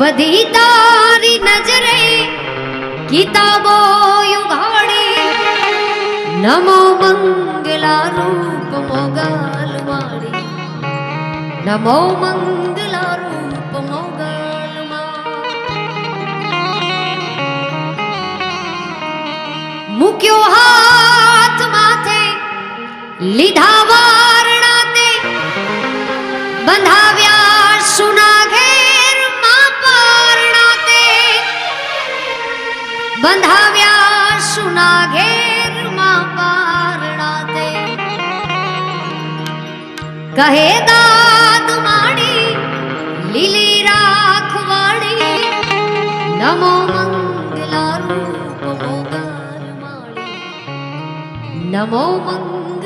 બધી તારી નજરે કિતાબો યુગાડી. નમો મંગલા રૂપ મોગલ વાળી. નમો મંગલા રૂપ મોગલ મૂક્યો હાથ માથે લીધા બંધાવ્યા સુના ઘેરમાં પારણા તે. કહે દાદ માડી, લીલી રાખવાડી નમો મંગલા રૂપ મોગલ માડી નમો મંગલા